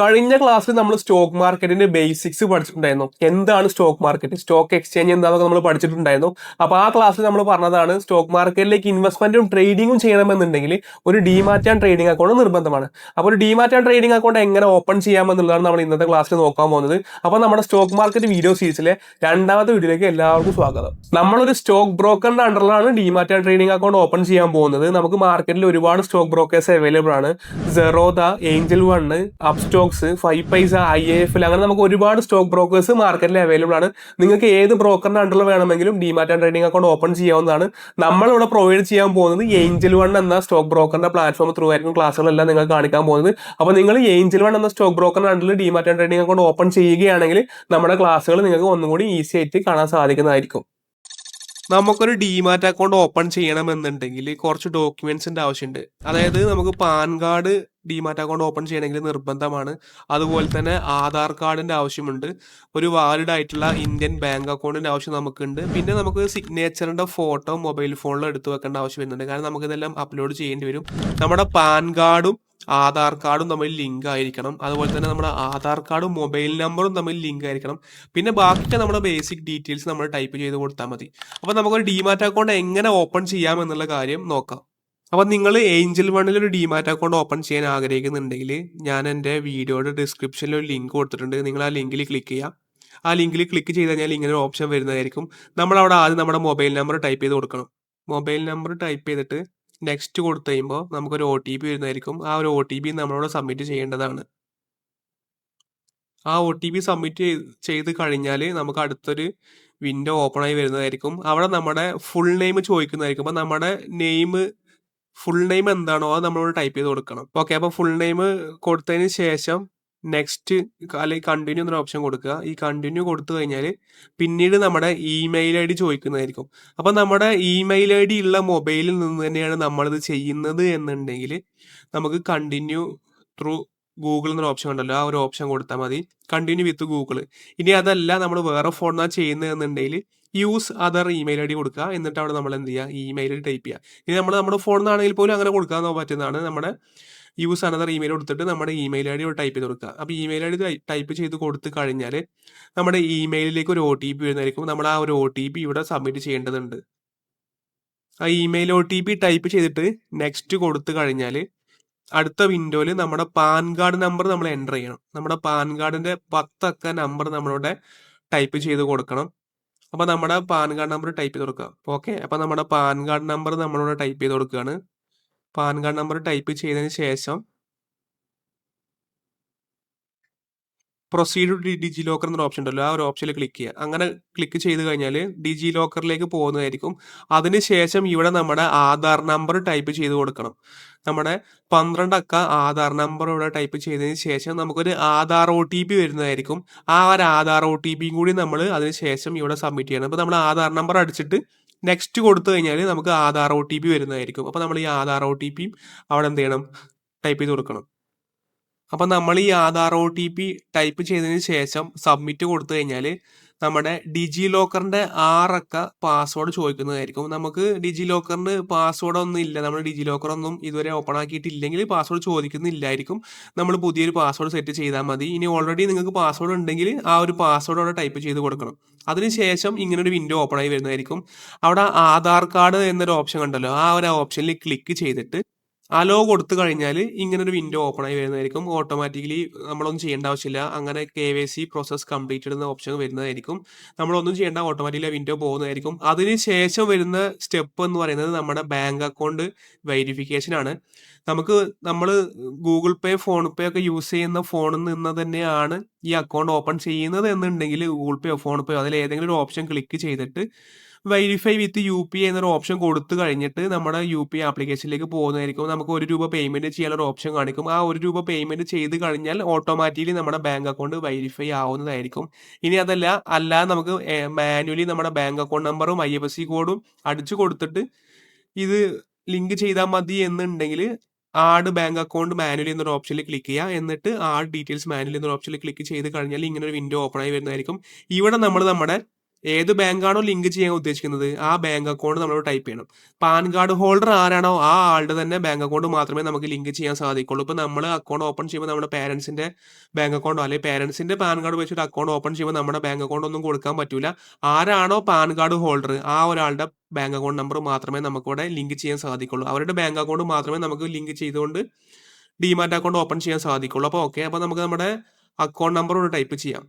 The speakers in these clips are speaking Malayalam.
കഴിഞ്ഞ ക്ലാസ്സിൽ നമ്മൾ സ്റ്റോക്ക് മാർക്കറ്റിന്റെ ബേസിക്സ് പഠിച്ചിട്ടുണ്ടായിരുന്നു. എന്താണ് സ്റ്റോക്ക് മാർക്കറ്റ് സ്റ്റോക്ക് എക്സ്ചേഞ്ച് എന്താണെന്നൊക്കെ നമ്മൾ പഠിച്ചിട്ടുണ്ടായിരുന്നു. അപ്പോൾ ആ ക്ലാസ്സിൽ നമ്മൾ പറഞ്ഞതാണ് സ്റ്റോക്ക് മാർക്കറ്റിലേക്ക് ഇൻവെസ്റ്റ്മെന്റും ട്രേഡിങ്ങും ചെയ്യണമെന്നുണ്ടെങ്കിൽ ഒരു ഡിമാറ്റ് ആൻഡ് ട്രേഡിംഗ് അക്കൗണ്ട് നിർബന്ധമാണ്. അപ്പോൾ ഒരു ഡിമാറ്റ് ആൻഡ് ട്രേഡിംഗ് അക്കൗണ്ട് എങ്ങനെ ഓപ്പൺ ചെയ്യാമെന്നുള്ളതാണ് നമ്മൾ ഇന്നത്തെ ക്ലാസ്സിൽ നോക്കാൻ പോകുന്നത്. അപ്പോൾ നമ്മുടെ സ്റ്റോക്ക് മാർക്കറ്റ് വീഡിയോ സീരീസിലെ രണ്ടാമത്തെ വീഡിയോയിലേക്ക് എല്ലാവർക്കും സ്വാഗതം. നമ്മളൊരു സ്റ്റോക്ക് ബ്രോക്കറിന്റെ അണ്ടറിലാണ് demat and trading account open ചെയ്യാൻ പോകുന്നത്. നമുക്ക് മാർക്കറ്റിൽ ഒരുപാട് സ്റ്റോക്ക് ബ്രോക്കേഴ്സ് അവൈലബിൾ ആണ്. Zerodha Angel one Upstox five paisa I F അങ്ങനെ നമുക്ക് ഒരുപാട് സ്റ്റോക്ക് ബ്രോക്കേഴ്സ് മാർക്കറ്റിൽ അവൈലബിൾ ആണ്. നിങ്ങൾക്ക് ഏത് ബ്രോക്കറിന്റെ അണ്ടറിൽ വേണമെങ്കിലും demat and trading account open ചെയ്യാവുന്നതാണ്. നമ്മൾ ഇവിടെ പ്രൊവൈഡ് ചെയ്യാൻ പോകുന്നത് ഏഞ്ചൽ വൺ എന്ന സ്റ്റോക്ക് ബ്രോക്കറിന്റെ പ്ലാറ്റ്ഫോം ത്രൂ ആയിരിക്കും ക്ലാസ്സുകളെല്ലാം നിങ്ങൾ കാണിക്കാൻ പോകുന്നത്. അപ്പോൾ നിങ്ങൾ ഏഞ്ചൽ വൺ എന്ന സ്റ്റോക്ക് ബ്രോക്കറിന്റെ അണ്ടറിൽ demat and trading account open ചെയ്യുകയാണെങ്കിൽ നമ്മുടെ ക്ലാസ്സുകൾ നിങ്ങൾക്ക് ഒന്നുകൂടി ഈസി ആയിട്ട് കാണാൻ സാധിക്കുന്നതായിരിക്കും. നമുക്കൊരു ഡിമാറ്റ് അക്കൗണ്ട് ഓപ്പൺ ചെയ്യണമെന്നുണ്ടെങ്കിൽ കുറച്ച് ഡോക്യുമെന്റ്സിന്റെ ആവശ്യമുണ്ട്. അതായത് നമുക്ക് PAN card demat account open ചെയ്യണമെങ്കിൽ നിർബന്ധമാണ്. അതുപോലെ തന്നെ ആധാർ കാർഡിന്റെ ആവശ്യമുണ്ട്. ഒരു വാലിഡ് ആയിട്ടുള്ള ഇന്ത്യൻ ബാങ്ക് അക്കൗണ്ടിന്റെ ആവശ്യം നമുക്കുണ്ട്. പിന്നെ നമുക്ക് സിഗ്നേച്ചറിന്റെ ഫോട്ടോ മൊബൈൽ ഫോണിൽ എടുത്തു വെക്കേണ്ട ആവശ്യം വരുന്നുണ്ട്. കാരണം നമുക്ക് ഇതെല്ലാം അപ്ലോഡ് ചെയ്യേണ്ടി വരും. നമ്മുടെ പാൻ കാർഡും ആധാർ കാർഡും തമ്മിൽ ലിങ്ക് ആയിരിക്കണം. അതുപോലെ തന്നെ നമ്മുടെ ആധാർ കാർഡും മൊബൈൽ നമ്പറും തമ്മിൽ ലിങ്ക് ആയിരിക്കണം. പിന്നെ ബാക്കിയൊക്കെ നമ്മുടെ ബേസിക് ഡീറ്റെയിൽസ് നമ്മൾ ടൈപ്പ് ചെയ്ത് കൊടുത്താൽ മതി. അപ്പോൾ നമുക്കൊരു ഡിമാറ്റ് അക്കൗണ്ട് എങ്ങനെ ഓപ്പൺ ചെയ്യാം എന്നുള്ള കാര്യം നോക്കാം. അപ്പോൾ നിങ്ങൾ ഏഞ്ചൽ വണ്ണിൽ ഒരു ഡിമാറ്റ് അക്കൗണ്ട് ഓപ്പൺ ചെയ്യാൻ ആഗ്രഹിക്കുന്നുണ്ടെങ്കിൽ ഞാൻ എന്റെ വീഡിയോയുടെ ഡിസ്ക്രിപ്ഷനിൽ ഒരു ലിങ്ക് കൊടുത്തിട്ടുണ്ട്. നിങ്ങൾ ആ ലിങ്കിൽ ക്ലിക്ക് ചെയ്യുക ആ ലിങ്കിൽ ക്ലിക്ക് ചെയ്ത് കഴിഞ്ഞാൽ ഇങ്ങനെ ഒരു ഓപ്ഷൻ വരുന്നതായിരിക്കും. നമ്മൾ അവിടെ ആദ്യം നമ്മുടെ മൊബൈൽ നമ്പർ ടൈപ്പ് ചെയ്ത് കൊടുക്കണം. മൊബൈൽ നമ്പർ ടൈപ്പ് ചെയ്തിട്ട് നെക്സ്റ്റ് കൊടുത്തു കഴിയുമ്പോൾ നമുക്കൊരു ഒ ടി പി വരുന്നതായിരിക്കും. ആ ഒരു ഒ ടി പി നമ്മളവിടെ സബ്മിറ്റ് ചെയ്യേണ്ടതാണ്. ആ ഒ ടി പി സബ്മിറ്റ് ചെയ്ത് കഴിഞ്ഞാൽ നമുക്ക് അടുത്തൊരു വിൻഡോ ഓപ്പൺ ആയി വരുന്നതായിരിക്കും. അവിടെ നമ്മുടെ ഫുൾ നെയിം ചോദിക്കുന്നതായിരിക്കും. അപ്പോൾ നമ്മുടെ നെയിം ഫുൾ നെയിം എന്താണോ അത് നമ്മളോട് ടൈപ്പ് ചെയ്ത് കൊടുക്കണം. ഓക്കെ അപ്പോൾ ഫുൾ നെയിം കൊടുത്തതിന് ശേഷം നെക്സ്റ്റ് അല്ലെങ്കിൽ കണ്ടിന്യൂ എന്നൊരു ഓപ്ഷൻ കൊടുക്കുക. ഈ കണ്ടിന്യൂ കൊടുത്തു കഴിഞ്ഞാൽ പിന്നീട് നമ്മുടെ ഇമെയിൽ ഐ ഡി ചോദിക്കുന്നതായിരിക്കും. അപ്പോൾ നമ്മുടെ ഇമെയിൽ ഐ ഡി ഉള്ള മൊബൈലിൽ നിന്ന് തന്നെയാണ് നമ്മളിത് ചെയ്യുന്നത് എന്നുണ്ടെങ്കിൽ നമുക്ക് കണ്ടിന്യൂ ത്രൂ ഗൂഗിൾ എന്നൊരു ഓപ്ഷൻ ഉണ്ടല്ലോ. ആ ഒരു ഓപ്ഷൻ കൊടുത്താൽ മതി. കണ്ടിന്യൂ വിത്ത് ഗൂഗിൾ ഇനി അതല്ല നമ്മൾ വേറെ ഫോണിനാണ് ചെയ്യുന്നതെന്നുണ്ടെങ്കിൽ use other email I D കൊടുക്കുക. എന്നിട്ട് അവിടെ നമ്മൾ എന്ത് ചെയ്യുക? ഇമെയിൽ ടൈപ്പ് ചെയ്യുക. ഇനി നമ്മൾ നമ്മുടെ ഫോണിൽ നിന്നാണെങ്കിൽ പോലും അങ്ങനെ കൊടുക്കാൻ പറ്റുന്നതാണ്. നമ്മുടെ യൂസ് അനദർ ഇമെയിൽ കൊടുത്തിട്ട് നമ്മുടെ ഇമെയിൽ ഐ ഡി ടൈപ്പ് ചെയ്ത് കൊടുക്കുക. അപ്പോൾ ഇമെയിൽ ഐ ഡി ടൈപ്പ് ചെയ്ത് കൊടുത്തു കഴിഞ്ഞാൽ നമ്മുടെ ഇമെയിലിലേക്ക് ഒരു ഒ ടി പി വരുന്നതായിരിക്കും. നമ്മൾ ആ ഒരു ഒ ടി പി ഇവിടെ സബ്മിറ്റ് ചെയ്യേണ്ടതുണ്ട്. ആ email O T P type ചെയ്തിട്ട് നെക്സ്റ്റ് കൊടുത്തു കഴിഞ്ഞാൽ അടുത്ത വിൻഡോയിൽ നമ്മുടെ പാൻ കാർഡ് നമ്പർ നമ്മൾ എന്റർ ചെയ്യണം. നമ്മുടെ പാൻ കാർഡിന്റെ പത്തക്ക നമ്പർ നമ്മളിവിടെ ടൈപ്പ് ചെയ്ത് കൊടുക്കണം. അപ്പോൾ നമ്മുടെ പാൻ കാർഡ് നമ്പർ ടൈപ്പ് ചെയ്ത് കൊടുക്കുക. ഓക്കെ അപ്പോൾ നമ്മുടെ പാൻ കാർഡ് നമ്പർ നമ്മളിവിടെ ടൈപ്പ് ചെയ്ത് കൊടുക്കുകയാണ്. പാൻ കാർഡ് നമ്പർ ടൈപ്പ് ചെയ്തതിന് ശേഷം പ്രൊസീഡ് ടു ഡിജി ലോക്കർ എന്നൊരു ഓപ്ഷൻ ഉണ്ടല്ലോ. ആ ഒരു ഓപ്ഷനിൽ ക്ലിക്ക് ചെയ്യുക. അങ്ങനെ ക്ലിക്ക് ചെയ്ത് കഴിഞ്ഞാൽ ഡിജി ലോക്കറിലേക്ക് പോകുന്നതായിരിക്കും അതിനുശേഷം ഇവിടെ നമ്മുടെ ആധാർ നമ്പർ ടൈപ്പ് ചെയ്ത് കൊടുക്കണം. നമ്മുടെ പന്ത്രണ്ട് അക്ക ആധാർ നമ്പർ ഇവിടെ ടൈപ്പ് ചെയ്തതിന് ശേഷം നമുക്കൊരു ആധാർ ഒ ടി പി വരുന്നതായിരിക്കും. ആ ഒരു ആധാർ ഒ ടി പിയും കൂടി നമ്മൾ അതിന് ശേഷം ഇവിടെ സബ്മിറ്റ് ചെയ്യണം. അപ്പോൾ നമ്മൾ ആധാർ നമ്പർ അടിച്ചിട്ട് നെക്സ്റ്റ് കൊടുത്തു കഴിഞ്ഞാൽ നമുക്ക് ആധാർ ഒ ടി പി വരുന്നതായിരിക്കും. അപ്പോൾ നമ്മൾ ഈ ആധാർ ഒ ടി പിയും അവിടെ എന്ത് ചെയ്യണം? ടൈപ്പ് ചെയ്ത് കൊടുക്കണം. അപ്പം നമ്മൾ ഈ Aadhaar O T P type ചെയ്തതിന് ശേഷം സബ്മിറ്റ് കൊടുത്തു കഴിഞ്ഞാൽ നമ്മുടെ ഡിജി ലോക്കറിന്റെ ആറക്ക പാസ്വേഡ് ചോദിക്കുന്നതായിരിക്കും. നമുക്ക് ഡിജി ലോക്കറിന് പാസ്വേഡ് ഒന്നും ഇല്ല. നമ്മൾ ഡിജി ലോക്കറൊന്നും ഇതുവരെ ഓപ്പൺ ആക്കിയിട്ടില്ലെങ്കിൽ പാസ്വേഡ് ചോദിക്കുന്നില്ലായിരിക്കും. നമ്മൾ പുതിയൊരു പാസ്വേഡ് സെറ്റ് ചെയ്താൽ മതി. ഇനി ഓൾറെഡി നിങ്ങൾക്ക് പാസ്വേഡ് ഉണ്ടെങ്കിൽ ആ ഒരു പാസ്വേഡ് അവിടെ ടൈപ്പ് ചെയ്ത് കൊടുക്കണം. അതിനുശേഷം ഒരു വിൻഡോ ഓപ്പൺ ആയി വരുന്നതായിരിക്കും. അവിടെ ആധാർ കാർഡ് എന്നൊരു ഓപ്ഷൻ കണ്ടല്ലോ ആ ഒരു ഓപ്ഷനിൽ ക്ലിക്ക് ചെയ്തിട്ട് അലോ കൊടുത്തു കഴിഞ്ഞാൽ ഇങ്ങനെ ഒരു വിൻഡോ ഓപ്പൺ ആയി വരുന്നതായിരിക്കും. ഓട്ടോമാറ്റിക്കലി നമ്മളൊന്നും ചെയ്യേണ്ട ആവശ്യമില്ല. അങ്ങനെ K Y C process completed എന്ന ഓപ്ഷൻ വരുന്നതായിരിക്കും. നമ്മളൊന്നും ചെയ്യേണ്ട ഓട്ടോമാറ്റിക്കലി വിൻഡോ പോകുന്നതായിരിക്കും. അതിന് ശേഷം വരുന്ന സ്റ്റെപ്പ് എന്ന് പറയുന്നത് നമ്മുടെ ബാങ്ക് അക്കൗണ്ട് വെരിഫിക്കേഷൻ ആണ്. നമുക്ക് നമ്മൾ ഗൂഗിൾ പേ ഫോൺ പേ ഒക്കെ യൂസ് ചെയ്യുന്ന ഫോണിൽ നിന്ന് തന്നെയാണ് ഈ അക്കൗണ്ട് ഓപ്പൺ ചെയ്യുന്നത് എന്നുണ്ടെങ്കിൽ ഗൂഗിൾ പേ ഫോൺ പേ അതിൽ ഏതെങ്കിലും ഒരു ഓപ്ഷൻ ക്ലിക്ക് ചെയ്തിട്ട് വെരിഫൈ വിത്ത് യു പി എന്നൊരു ഓപ്ഷൻ കൊടുത്തു കഴിഞ്ഞിട്ട് നമ്മുടെ യു പി ആപ്ലിക്കേഷനിലേക്ക് പോകുന്നതായിരിക്കും. നമുക്ക് ഒരു രൂപ പേയ്മെന്റ് ചെയ്യാനുള്ള ഓപ്ഷൻ കാണിക്കും. ആ ഒരു രൂപ പേയ്മെന്റ് ചെയ്ത് കഴിഞ്ഞാൽ ഓട്ടോമാറ്റിക്കലി നമ്മുടെ ബാങ്ക് അക്കൗണ്ട് വെരിഫൈ ആവുന്നതായിരിക്കും. ഇനി അതല്ല അല്ല നമുക്ക് മാനുവലി നമ്മുടെ ബാങ്ക് അക്കൗണ്ട് നമ്പറും ഐ എഫ് എസ് സി കോഡും അടിച്ചു കൊടുത്തിട്ട് ഇത് ലിങ്ക് ചെയ്താൽ മതി എന്നുണ്ടെങ്കിൽ ആഡ് ബാങ്ക് അക്കൗണ്ട് മാനുവലി എന്നൊരു ഓപ്ഷനിൽ ക്ലിക്ക് ചെയ്യുക. എന്നിട്ട് ആഡ് ഡീറ്റെയിൽസ് മാനുവലി എന്നൊരു ഓപ്ഷനിൽ ക്ലിക്ക് ചെയ്ത് കഴിഞ്ഞാൽ ഇങ്ങനെ ഒരു വിൻഡോ ഓപ്പൺ ആയി വരുന്നതായിരിക്കും. ഇവിടെ നമ്മൾ നമ്മുടെ ഏത് ബാങ്കാണോ ലിങ്ക് ചെയ്യാൻ ഉദ്ദേശിക്കുന്നത് ആ ബാങ്ക് അക്കൗണ്ട് നമ്മൾ ടൈപ്പ് ചെയ്യണം. പാൻ കാർഡ് ഹോൾഡർ ആരാണോ ആ ആളുടെ തന്നെ ബാങ്ക് അക്കൗണ്ട് മാത്രമേ നമുക്ക് ലിങ്ക് ചെയ്യാൻ സാധിക്കുള്ളൂ. ഇപ്പോൾ നമ്മൾ അക്കൗണ്ട് ഓപ്പൺ ചെയ്യുമ്പോൾ നമ്മുടെ പേരൻസിന്റെ ബാങ്ക് അക്കൗണ്ടോ അല്ലെങ്കിൽ പേരൻസിന്റെ പാൻ കാർഡ് വെച്ചിട്ട് അക്കൗണ്ട് ഓപ്പൺ ചെയ്യുമ്പോൾ നമ്മുടെ ബാങ്ക് അക്കൗണ്ട് ഒന്നും കൊടുക്കാൻ പറ്റില്ല ആരാണോ പാൻ കാർഡ് ഹോൾഡർ ആ ഒരാളുടെ ബാങ്ക് അക്കൗണ്ട് നമ്പർ മാത്രമേ നമുക്കിവിടെ ലിങ്ക് ചെയ്യാൻ സാധിക്കുള്ളൂ. അവരുടെ ബാങ്ക് അക്കൗണ്ട് മാത്രമേ നമുക്ക് ലിങ്ക് ചെയ്തുകൊണ്ട് ഡിമാറ്റ് അക്കൗണ്ട് ഓപ്പൺ ചെയ്യാൻ സാധിക്കുള്ളൂ. അപ്പോൾ ഓക്കെ അപ്പോൾ നമുക്ക് നമ്മുടെ അക്കൗണ്ട് നമ്പർ ഇവിടെ ടൈപ്പ് ചെയ്യാം.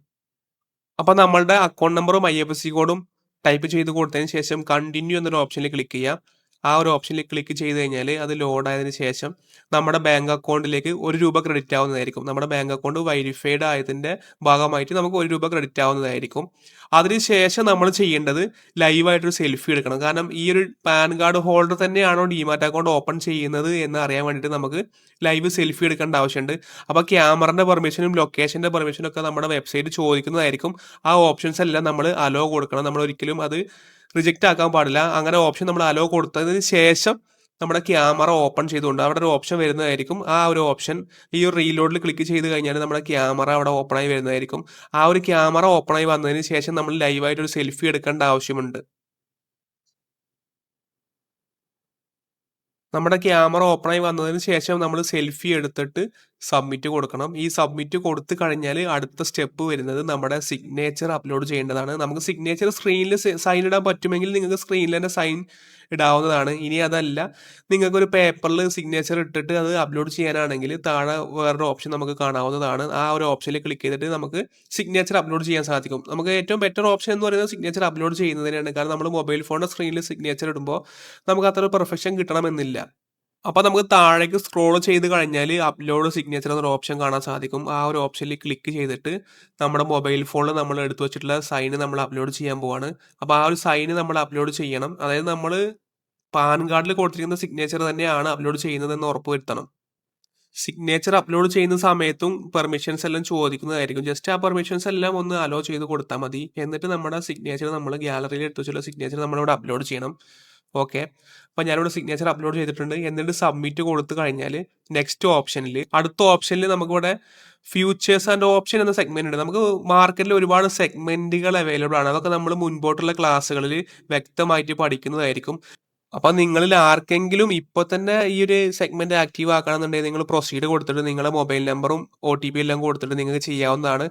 അപ്പോൾ നമ്മളുടെ അക്കൗണ്ട് നമ്പറും ഐ എഫ് എസ് സി കോഡും ടൈപ്പ് ചെയ്ത് കൊടുത്തതിന് ശേഷം കണ്ടിന്യൂ എന്നൊരു ഓപ്ഷനിൽ ക്ലിക്ക് ചെയ്യാം. ആ ഒരു ഓപ്ഷനിൽ ക്ലിക്ക് ചെയ്ത് കഴിഞ്ഞാൽ അത് ലോഡ് ആയതിനു ശേഷം നമ്മുടെ ബാങ്ക് അക്കൗണ്ടിലേക്ക് ഒരു രൂപ ക്രെഡിറ്റ് ആവുന്നതായിരിക്കും. നമ്മുടെ ബാങ്ക് അക്കൗണ്ട് വെരിഫൈഡ് ആയതിന്റെ ഭാഗമായിട്ട് നമുക്ക് ഒരു രൂപ ക്രെഡിറ്റ് ആവുന്നതായിരിക്കും. അതിനുശേഷം നമ്മൾ ചെയ്യേണ്ടത് ലൈവായിട്ടൊരു സെൽഫി എടുക്കണം. കാരണം ഈ ഒരു പാൻ കാർഡ് ഹോൾഡർ തന്നെയാണോ ഡിമാറ്റ് അക്കൗണ്ട് ഓപ്പൺ ചെയ്യുന്നത് എന്ന് അറിയാൻ വേണ്ടിയിട്ട് നമുക്ക് ലൈവ് സെൽഫി എടുക്കേണ്ട ആവശ്യമുണ്ട്. അപ്പോൾ ക്യാമറന്റെ പെർമിഷനും ലൊക്കേഷന്റെ പെർമിഷനും ഒക്കെ നമ്മുടെ വെബ്സൈറ്റ് ചോദിക്കുന്നതായിരിക്കും. ആ ഓപ്ഷൻസ് എല്ലാം നമ്മൾ അലോ കൊടുക്കണം. നമ്മൾ ഒരിക്കലും അത് റിജക്റ്റ് ആക്കാൻ പാടില്ല. അങ്ങനെ ഓപ്ഷൻ നമ്മൾ അലോ കൊടുത്തതിന് ശേഷം നമ്മുടെ ക്യാമറ ഓപ്പൺ ചെയ്തുകൊണ്ട് അവിടെ ഒരു ഓപ്ഷൻ വരുന്നതായിരിക്കും. ആ ഒരു ഓപ്ഷൻ ഈ ഒരു റീലോഡിൽ ക്ലിക്ക് ചെയ്ത് കഴിഞ്ഞാൽ നമ്മുടെ ക്യാമറ അവിടെ ഓപ്പൺ ആയി വരുന്നതായിരിക്കും. ആ ഒരു ക്യാമറ ഓപ്പൺ ആയി വന്നതിന് ശേഷം നമ്മൾ ലൈവായിട്ട് ഒരു സെൽഫി എടുക്കേണ്ട ആവശ്യമുണ്ട്. നമ്മുടെ ക്യാമറ ഓപ്പൺ ആയി വന്നതിന് ശേഷം നമ്മൾ സെൽഫി എടുത്തിട്ട് സബ്മിറ്റ് കൊടുക്കണം. ഈ സബ്മിറ്റ് കൊടുത്തു കഴിഞ്ഞാൽ അടുത്ത സ്റ്റെപ്പ് വരുന്നത് നമ്മുടെ സിഗ്നേച്ചർ അപ്ലോഡ് ചെയ്യേണ്ടതാണ്. നമുക്ക് സിഗ്നേച്ചർ സ്ക്രീനിൽ സൈൻ ഇടാൻ പറ്റുമെങ്കിൽ നിങ്ങൾക്ക് സ്ക്രീനിൽ തന്നെ സൈൻ ഇടാവുന്നതാണ്. ഇനി അതല്ല നിങ്ങൾക്കൊരു പേപ്പറിൽ സിഗ്നേച്ചർ ഇട്ടിട്ട് അത് അപ്ലോഡ് ചെയ്യാനാണെങ്കിൽ താഴെ വേറൊരു ഓപ്ഷൻ നമുക്ക് കാണാവുന്നതാണ്. ആ ഒരു ഓപ്ഷനിൽ ക്ലിക്ക് ചെയ്തിട്ട് നമുക്ക് സിഗ്നേച്ചർ അപ്ലോഡ് ചെയ്യാൻ സാധിക്കും. നമുക്ക് ഏറ്റവും ബെറ്റർ ഓപ്ഷൻ എന്ന് പറയുന്നത് സിഗ്നേച്ചർ അപ്ലോഡ് ചെയ്യുന്നതിനാണ്. കാരണം നമ്മൾ മൊബൈൽ ഫോണിന്റെ സ്ക്രീനിൽ സിഗ്നേച്ചർ ഇടുമ്പോൾ നമുക്ക് അത്ര പെർഫെക്ഷൻ കിട്ടണമെന്നില്ല. അപ്പോൾ നമുക്ക് താഴേക്ക് സ്ക്രോൾ ചെയ്ത് കഴിഞ്ഞാൽ അപ്ലോഡ് സിഗ്നേച്ചർ എന്നൊരു ഓപ്ഷൻ കാണാൻ സാധിക്കും. ആ ഒരു ഓപ്ഷനിൽ ക്ലിക്ക് ചെയ്തിട്ട് നമ്മുടെ മൊബൈൽ ഫോണിൽ നമ്മൾ എടുത്തു വെച്ചിട്ടുള്ള സൈന് നമ്മൾ അപ്ലോഡ് ചെയ്യാൻ പോവാണ്. അപ്പോൾ ആ ഒരു സൈന് നമ്മൾ അപ്ലോഡ് ചെയ്യണം. അതായത് നമ്മൾ പാൻ കാർഡിൽ കൊടുത്തിരിക്കുന്ന സിഗ്നേച്ചർ തന്നെയാണ് അപ്ലോഡ് ചെയ്യുന്നതെന്ന് ഉറപ്പുവരുത്തണം സിഗ്നേച്ചർ അപ്ലോഡ് ചെയ്യുന്ന സമയത്തും പെർമിഷൻസ് എല്ലാം ചോദിക്കുന്നതായിരിക്കും. ജസ്റ്റ് ആ പെർമിഷൻസ് എല്ലാം ഒന്ന് അലോ ചെയ്ത് കൊടുത്താൽ മതി. എന്നിട്ട് നമ്മുടെ സിഗ്നേച്ചർ നമ്മൾ ഗ്യാലറിയിൽ എടുത്തു വെച്ചുള്ള സിഗ്നേച്ചർ നമ്മളിവിടെ അപ്ലോഡ് ചെയ്യണം. ഓക്കെ അപ്പോൾ ഞാനിവിടെ സിഗ്നേച്ചർ അപ്ലോഡ് ചെയ്തിട്ടുണ്ട്. എന്നിട്ട് സബ്മിറ്റ് കൊടുത്തു കഴിഞ്ഞാൽ നെക്സ്റ്റ് ഓപ്ഷനിൽ അടുത്ത ഓപ്ഷനിൽ നമുക്കിവിടെ ഫ്യൂച്ചേഴ്സ് ആൻഡ് ഓപ്ഷൻ എന്ന സെഗ്മെന്റ് ഉണ്ട്. നമുക്ക് മാർക്കറ്റിൽ ഒരുപാട് സെഗ്മെന്റുകൾ അവൈലബിൾ ആണ്. അതൊക്കെ നമ്മൾ മുൻപോട്ടുള്ള ക്ലാസ്സുകളിൽ വ്യക്തമായിട്ട് പഠിക്കുന്നതായിരിക്കും. അപ്പോൾ നിങ്ങളിൽ ആർക്കെങ്കിലും ഇപ്പോൾ തന്നെ ഈ ഒരു സെഗ്മെന്റ് ആക്റ്റീവ് ആക്കണമെന്നുണ്ടെങ്കിൽ നിങ്ങൾ പ്രൊസീഡ് കൊടുത്തിട്ട് നിങ്ങളുടെ മൊബൈൽ നമ്പറും ഒ ടി പി എല്ലാം കൊടുത്തിട്ട് നിങ്ങൾക്ക് ചെയ്യാവുന്നതാണ്.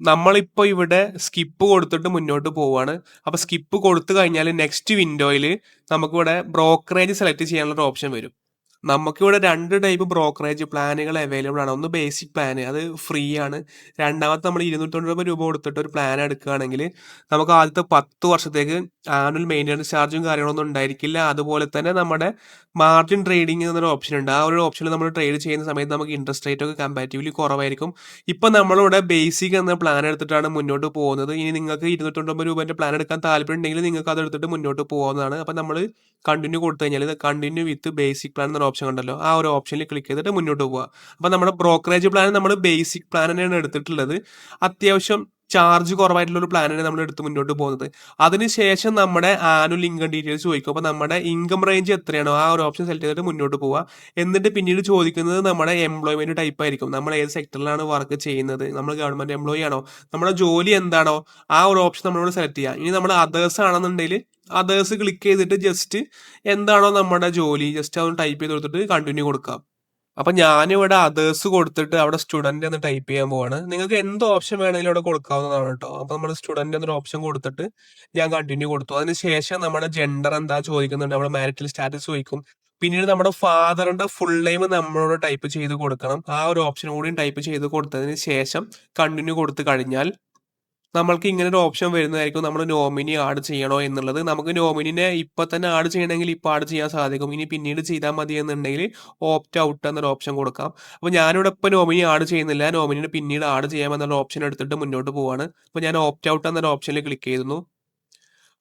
നമ്മളിപ്പോ ഇവിടെ സ്കിപ്പ് കൊടുത്തിട്ട് മുന്നോട്ട് പോവുകയാണ് അപ്പോൾ സ്കിപ്പ് കൊടുത്തു കഴിഞ്ഞാൽ നെക്സ്റ്റ് വിൻഡോയിൽ നമുക്കിവിടെ ബ്രോക്കറേജ് സെലക്ട് ചെയ്യാനുള്ള ഓപ്ഷൻ വരും. നമുക്കിവിടെ രണ്ട് ടൈപ്പ് ബ്രോക്കറേജ് പ്ലാനുകൾ അവൈലബിൾ ആണ്. ഒന്ന് ബേസിക് പ്ലാൻ അത് ഫ്രീ ആണ്. രണ്ടാമത്തെ നമ്മൾ ഇരുന്നൂറ്റി രൂപ കൊടുത്തിട്ട് ഒരു പ്ലാൻ എടുക്കുകയാണെങ്കിൽ നമുക്ക് ആദ്യത്തെ പത്ത് വർഷത്തേക്ക് ആനുവൽ മെയിന്റനൻസ് ചാർജും കാര്യങ്ങളൊന്നും ഉണ്ടായിരിക്കില്ല. അതുപോലെ തന്നെ നമ്മുടെ മാർജിൻ ട്രേഡിംഗ് എന്നൊരു ഓപ്ഷൻ ഉണ്ട്. ആ ഒരു ഓപ്ഷനിൽ നമ്മൾ ട്രേഡ് ചെയ്യുന്ന സമയത്ത് നമുക്ക് ഇൻട്രസ്റ്റ് റേറ്റ് ഒക്കെ കമ്പാരിറ്റീവ്ലി കുറവായിരിക്കും. ഇപ്പം നമ്മളിവിടെ ബേസിക് എന്ന പ്ലാൻ എടുത്തിട്ടാണ് മുന്നോട്ട് പോകുന്നത്. ഇനി നിങ്ങൾക്ക് ഇരുന്നൂറ്റൊമ്പത് രൂപേന്റെ പ്ലാൻ എടുക്കാൻ താല്പര്യം ഉണ്ടെങ്കിൽ നിങ്ങൾക്ക് അത് എടുത്തിട്ട് മുന്നോട്ട് പോകുന്നതാണ് അപ്പം നമ്മൾ കണ്ടിന്യൂ കൊടുത്തു കഴിഞ്ഞാൽ കണ്ടിന്യൂ വിത്ത് ബേസിക് പ്ലാൻ എന്നൊരു ഓപ്ഷൻ ഉണ്ടല്ലോ. ആ ഒരു ഓപ്ഷനിൽ ക്ലിക്ക് ചെയ്തിട്ട് മുന്നോട്ട് പോവുക. അപ്പം നമ്മുടെ ബ്രോക്കറേജ് പ്ലാൻ നമ്മൾ ബേസിക് പ്ലാൻ തന്നെയാണ് എടുത്തിട്ടുള്ളത്. അത്യാവശ്യം ചാർജ് കുറവായിട്ടുള്ള ഒരു പ്ലാനാണ് നമ്മൾ എടുത്ത് മുന്നോട്ട് പോകുന്നത്. അതിനുശേഷം നമ്മുടെ ആനുവൽ ഇൻകം ഡീറ്റെയിൽസ് ചോദിക്കും. അപ്പോൾ നമ്മുടെ ഇൻകം റേഞ്ച് എത്രയാണോ ആ ഒരു ഓപ്ഷൻ സെലക്ട് ചെയ്തിട്ട് മുന്നോട്ട് പോവുക. എന്നിട്ട് പിന്നീട് ചോദിക്കുന്നത് നമ്മുടെ എംപ്ലോയ്മെന്റ് ടൈപ്പ് ആയിരിക്കും. നമ്മൾ ഏത് സെക്ടറിലാണ് വർക്ക് ചെയ്യുന്നത്? നമ്മൾ ഗവൺമെന്റ് എംപ്ലോയി ആണോ? നമ്മുടെ ജോലി എന്താണോ? ആ ഒരു ഓപ്ഷൻ നമ്മളോട് സെലക്ട് ചെയ്യുക. ഇനി നമ്മൾ അതേഴ്സ് ആണെന്നുണ്ടെങ്കിൽ അതേഴ്സ് ക്ലിക്ക് ചെയ്തിട്ട് ജസ്റ്റ് എന്താണോ നമ്മുടെ ജോലി ജസ്റ്റ് അതൊന്ന് ടൈപ്പ് ചെയ്ത് കൊടുത്തിട്ട് കണ്ടിന്യൂ കൊടുക്കാം അപ്പൊ ഞാനിവിടെ അതേഴ്സ് കൊടുത്തിട്ട് അവിടെ സ്റ്റുഡന്റ് എന്ന് ടൈപ്പ് ചെയ്യാൻ പോവാണ്. നിങ്ങൾക്ക് എന്ത് ഓപ്ഷൻ വേണമെങ്കിലും അവിടെ കൊടുക്കാവുന്നതാണ് കേട്ടോ അപ്പൊ നമ്മൾ സ്റ്റുഡന്റ് എന്നൊരു ഓപ്ഷൻ കൊടുത്തിട്ട് ഞാൻ കണ്ടിന്യൂ കൊടുത്തു. അതിനുശേഷം നമ്മുടെ ജെൻഡർ എന്താ ചോദിക്കുന്നുണ്ട് നമ്മുടെ മാരിറ്റൽ സ്റ്റാറ്റസ് ചോദിക്കും. പിന്നീട് നമ്മുടെ ഫാദറിന്റെ ഫുൾ നെയിം നമ്മളോട് ടൈപ്പ് ചെയ്ത് കൊടുക്കണം. ആ ഒരു ഓപ്ഷൻ കൂടി ടൈപ്പ് ചെയ്ത് കൊടുത്തതിന് ശേഷം കണ്ടിന്യൂ കൊടുത്തു കഴിഞ്ഞാൽ നമ്മൾക്ക് ഇങ്ങനെ ഒരു ഓപ്ഷൻ വരുന്നതായിരിക്കും. നമ്മൾ നോമിനി ആഡ് ചെയ്യണോ എന്നുള്ളത്. നമുക്ക് നോമിനിനെ ഇപ്പൊ തന്നെ ആഡ് ചെയ്യണമെങ്കിൽ ഇപ്പൊ ആഡ് ചെയ്യാൻ സാധിക്കും. ഇനി പിന്നീട് ചെയ്താൽ മതി എന്നുണ്ടെങ്കിൽ ഓപ്റ്റ് ഔട്ട് എന്നൊരു ഓപ്ഷൻ കൊടുക്കാം. അപ്പോൾ ഞാനിവിടെ ഇപ്പൊ നോമിനി ആഡ് ചെയ്യുന്നില്ല. നോമിനിനെ പിന്നീട് ആഡ് ചെയ്യാമെന്നുള്ള ഓപ്ഷൻ എടുത്തിട്ട് മുന്നോട്ട് പോവാണ്. അപ്പോൾ ഞാൻ ഓപ്റ്റ് ഔട്ട് എന്നൊരു ഓപ്ഷനിൽ ക്ലിക്ക് ചെയ്യുന്നു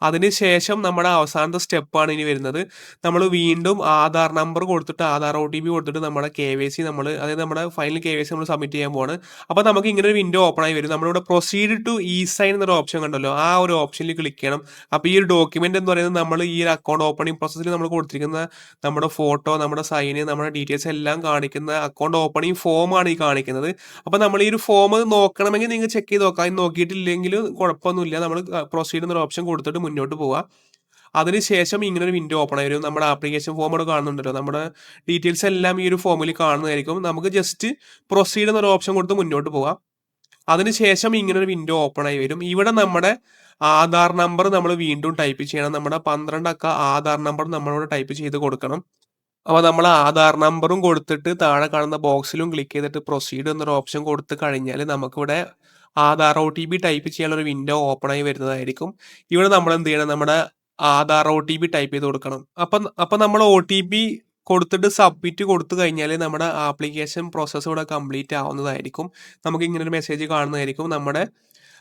അതിനുശേഷം നമ്മുടെ അവസാനത്തെ സ്റ്റെപ്പാണ് ഇനി വരുന്നത്. നമ്മൾ വീണ്ടും ആധാർ നമ്പർ കൊടുത്തിട്ട് ആധാർ ഒ ടി പി കൊടുത്തിട്ട് നമ്മുടെ കെ വൈ സി നമ്മൾ അതായത് നമ്മുടെ ഫൈനൽ കെ വൈ സി നമ്മൾ സബ്മിറ്റ് ചെയ്യാൻ പോവാണ്. അപ്പോൾ നമുക്ക് ഇങ്ങനെ ഒരു വിൻഡോ ഓപ്പൺ ആയി വരും. നമ്മളിവിടെ പ്രൊസീഡ് ടു ഇ സൈൻ എന്നൊരു ഓപ്ഷൻ കണ്ടല്ലോ. ആ ഒരു ഓപ്ഷനിൽ ക്ലിക്ക് ചെയ്യണം. അപ്പോൾ ഈ ഒരു ഡോക്യുമെന്റ് എന്ന് പറയുന്നത് നമ്മൾ ഈ ഒരു അക്കൗണ്ട് ഓപ്പണിംഗ് പ്രോസസ്സിൽ നമ്മൾ കൊടുത്തിരിക്കുന്ന നമ്മുടെ ഫോട്ടോ നമ്മുടെ സൈന് നമ്മുടെ ഡീറ്റെയിൽസ് എല്ലാം കാണിക്കുന്ന അക്കൗണ്ട് ഓപ്പണിംഗ് ഫോമാണ് ഈ കാണിക്കുന്നത്. അപ്പോൾ നമ്മൾ ഈ ഒരു ഫോം നോക്കണമെങ്കിൽ നിങ്ങൾ ചെക്ക് ചെയ്ത് നോക്കാം. നോക്കിയിട്ടില്ലെങ്കിലും കുഴപ്പമൊന്നുമില്ല. നമ്മൾ പ്രൊസീഡ് എന്നൊരു ഓപ്ഷൻ കൊടുത്തിട്ട് മുന്നോട്ട് പോവുക അതിനുശേഷം ഇങ്ങനെ ഒരു വിൻഡോ ഓപ്പൺ ആയി വരും. നമ്മുടെ ആപ്ലിക്കേഷൻ ഫോം അവിടെ കാണുന്നുണ്ടല്ലോ. നമ്മുടെ ഡീറ്റെയിൽസ് എല്ലാം ഈ ഒരു ഫോമിൽ കാണുന്നതായിരിക്കും. നമുക്ക് ജസ്റ്റ് പ്രൊസീഡ് എന്നൊരു ഓപ്ഷൻ കൊടുത്ത് മുന്നോട്ട് പോവാം. അതിനുശേഷം ഇങ്ങനെ ഒരു വിൻഡോ ഓപ്പൺ ആയി വരും. ഇവിടെ നമ്മുടെ ആധാർ നമ്പർ നമ്മൾ വീണ്ടും ടൈപ്പ് ചെയ്യണം. നമ്മുടെ പന്ത്രണ്ട് അക്ക ആധാർ നമ്പർ നമ്മളോട് ടൈപ്പ് ചെയ്ത് കൊടുക്കണം. അപ്പോൾ നമ്മൾ ആധാർ നമ്പറും കൊടുത്തിട്ട് താഴെ കാണുന്ന ബോക്സിലും ക്ലിക്ക് ചെയ്തിട്ട് പ്രൊസീഡ് എന്നൊരു ഓപ്ഷൻ കൊടുത്ത് കഴിഞ്ഞാൽ നമുക്കിവിടെ Aadhaar O T P type ചെയ്യാനുള്ള ഒരു വിൻഡോ ഓപ്പൺ ആയി വരുന്നതായിരിക്കും. ഇവിടെ നമ്മൾ എന്ത് ചെയ്യണം? നമ്മുടെ Aadhaar O T P type ചെയ്ത് കൊടുക്കണം. അപ്പം അപ്പം നമ്മൾ ഒ ടി പി കൊടുത്തിട്ട് സബ്മിറ്റ് കൊടുത്തു കഴിഞ്ഞാൽ നമ്മുടെ ആപ്ലിക്കേഷൻ പ്രോസസ്സ് ഇവിടെ കംപ്ലീറ്റ് ആവുന്നതായിരിക്കും. നമുക്ക് ഇങ്ങനെ ഒരു മെസ്സേജ് കാണുന്നതായിരിക്കും. നമ്മുടെ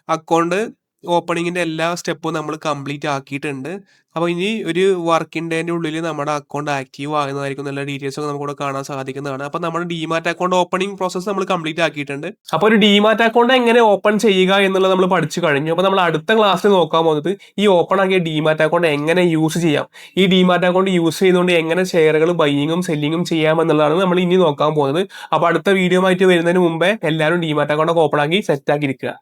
അക്കൗണ്ട് ഓപ്പണിങ്ങിന്റെ എല്ലാ സ്റ്റെപ്പും നമ്മൾ കംപ്ലീറ്റ് ആക്കിയിട്ടുണ്ട്. അപ്പോൾ ഇനി ഒരു വർക്കിംഗ് ഡേന്റെ ഉള്ളിൽ നമ്മുടെ അക്കൗണ്ട് ആക്റ്റീവ് ആകുന്നതായിരിക്കും നല്ല ഡീറ്റെയിൽസ് ഒക്കെ നമുക്കിവിടെ കാണാൻ സാധിക്കുന്നതാണ്. അപ്പോൾ നമ്മുടെ ഡിമാറ്റ് അക്കൗണ്ട് ഓപ്പണിംഗ് പ്രോസസ്സ് നമ്മൾ കംപ്ലീറ്റ് ആക്കിയിട്ടുണ്ട്. അപ്പോൾ ഒരു ഡിമാറ്റ് അക്കൗണ്ട് എങ്ങനെ ഓപ്പൺ ചെയ്യുക എന്നുള്ളത് നമ്മൾ പഠിച്ചു കഴിഞ്ഞു. അപ്പോൾ നമ്മൾ അടുത്ത ക്ലാസ്സിൽ നോക്കാൻ പോകുന്നത് ഈ ഓപ്പൺ ആക്കിയ ഡിമാറ്റ് അക്കൗണ്ട് എങ്ങനെ യൂസ് ചെയ്യാം. ഈ ഡിമാറ്റ് അക്കൗണ്ട് യൂസ് ചെയ്തുകൊണ്ട് എങ്ങനെ ഷെയറുകൾ ബൈയിങ്ങും സെല്ലിങ്ങും ചെയ്യാം എന്നുള്ളതാണ് നമ്മൾ ഇനി നോക്കാൻ പോകുന്നത്. അപ്പോൾ അടുത്ത വീഡിയോ ആയിട്ട് വരുന്നതിന് മുമ്പേ എല്ലാവരും ഡിമാറ്റ് അക്കൗണ്ട് ഓപ്പൺ ആക്കി സെറ്റ് ആക്കി ഇരിക്കുക.